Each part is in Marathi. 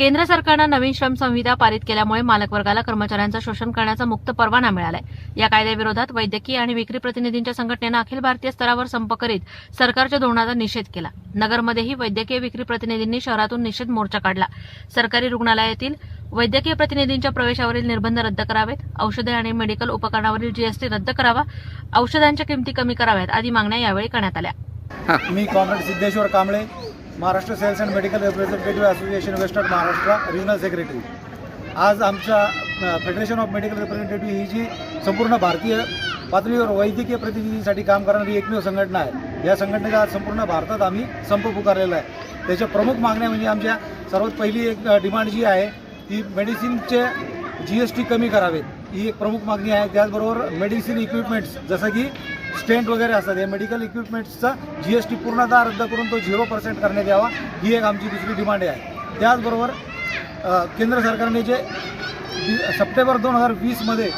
केंद्र सरकारनं नवीन श्रम संहिता पारित केल्यामुळे मालक वर्गाला कर्मचाऱ्यांचं शोषण करण्याचा मुक्त परवाना मिळालाय. या कायद्याविरोधात वैद्यकीय आणि विक्री प्रतिनिधींच्या संघटनेनं अखिल भारतीय स्तरावर संप करीत सरकारच्या धोरणाचा निषेध केला. नगरमध्येही वैद्यकीय विक्री प्रतिनिधींनी शहरातून निषेध मोर्चा काढला. सरकारी रुग्णालयातील वैद्यकीय प्रतिनिधींच्या प्रवेशावरील निर्बंध रद्द करावेत. औषधे आणि मेडिकल उपकरणावरील जीएसटी रद्द करावा औषधांच्या किमती कमी कराव्यात आदी मागण्या यावेळी करण्यात आल्या. मी comrade Siddheshwar Kamble Maharashtra sales and medical representative association west of Maharashtra regional secretary आज आमच्या फेडरेशन ऑफ मेडिकल रिप्रेझेंटेटिव्ह ही जी संपूर्ण भारतीय पातळीवर वैद्यकीय प्रतिनिधींसाठी काम करणारी एकमेव संघटना आहे. या संघटनेचा आज संपूर्ण भारतात आम्ही संप पुकारलेला आहे. त्याच्या प्रमुख मागण्या म्हणजे आमच्या सर्वात पहिली एक डिमांड जी आहे ती मेडिसिनचे जी एस टी कमी करावेत. ही एक प्रमुख मागणी आहे. त्याचबरोबर मेडिसिन इक्विपमेंट्स जसं की स्टेंट वगैरे असतात. या मेडिकल इक्विपमेंट्सचा जी एस टी पूर्णतः रद्द करून तो झिरो पर्सेंट करण्यात यावा. ही एक आमची दुसरी डिमांड आहे. त्याचबरोबर केंद्र सरकारने जे सप्टेंबर दोन हजार वीसमध्ये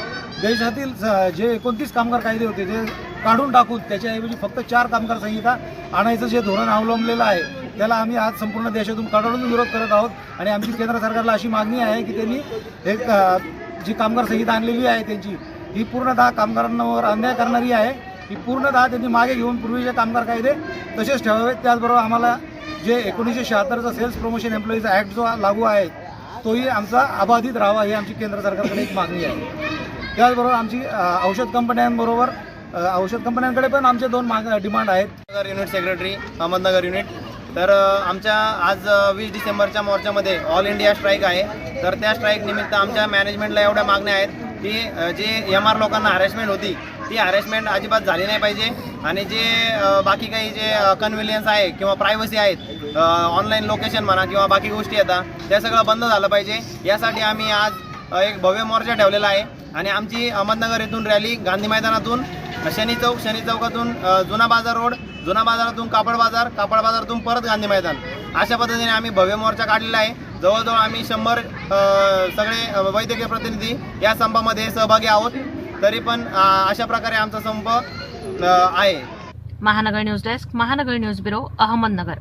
देशातील स- जे एकोणतीस कामगार कायदे होते ते काढून टाकून त्याच्याऐवजी फक्त चार कामगार संहिता आणायचं जे धोरण अवलंबलेलं आहे त्याला आम्ही आज संपूर्ण देशातून काढून विरोध करत आहोत. आणि आमची केंद्र सरकारला अशी मागणी आहे की त्यांनी एक जी कामगार संहिता आणलेली आहे त्यांची ही पूर्णतः कामगारांवर अन्याय करणारी आहे. ही पूर्णतः त्यांनी मागे घेऊन पूर्वीचे कामगार कायदे तसेच ठेवावेत. त्याचबरोबर आम्हाला जे एकोणीसशे शहात्तरचा सेल्स प्रमोशन एम्प्लॉईज ॲक्ट जो लागू आहे तोही आमचा अबाधित राहावा ही आमची केंद्र सरकारकडे एक मागणी आहे. त्याचबरोबर आमची औषध कंपन्यांबरोबर औषध कंपन्यांकडे पण आमचे दोन माग डिमांड आहेत. Nagar unit secretary Ahmednagar unit तर आमच्या आज वीस डिसेंबरच्या मोर्चामध्ये ऑल इंडिया स्ट्राईक आहे. तर त्या स्ट्राईक निमित्त आमच्या मॅनेजमेंटला एवढ्या मागण्या आहेत की जे एम आर लोकांना हॅरेसमेंट होती ती हॅरेसमेंट अजिबात झाली नाही पाहिजे. आणि जे बाकी काही जे कन्व्हिनियन्स आहे किंवा प्रायव्हसी आहेत ऑनलाईन लोकेशन म्हणा किंवा बाकी गोष्टी येतात त्या सगळं बंद झालं पाहिजे. यासाठी आम्ही आज एक भव्य मोर्चा ठेवलेला आहे. आणि आमची अहमदनगर येथून रॅली गांधी मैदानातून शनी चौक शनी चौकातून जुना बाजार रोड जुना बाजारातून कापड बाजार कापड बाजारातून परत गांधी मैदान. अशा पद्धतीने आम्ही भव्य मोर्चा काढलेला आहे. जवळजवळ आम्ही शंभर सगळे वैद्यकीय प्रतिनिधी या संपामध्ये सहभागी आहोत. तरी पण अशा प्रकारे आमचा संप आहे. Mahanagar news desk Mahanagar news bureau Ahmednagar.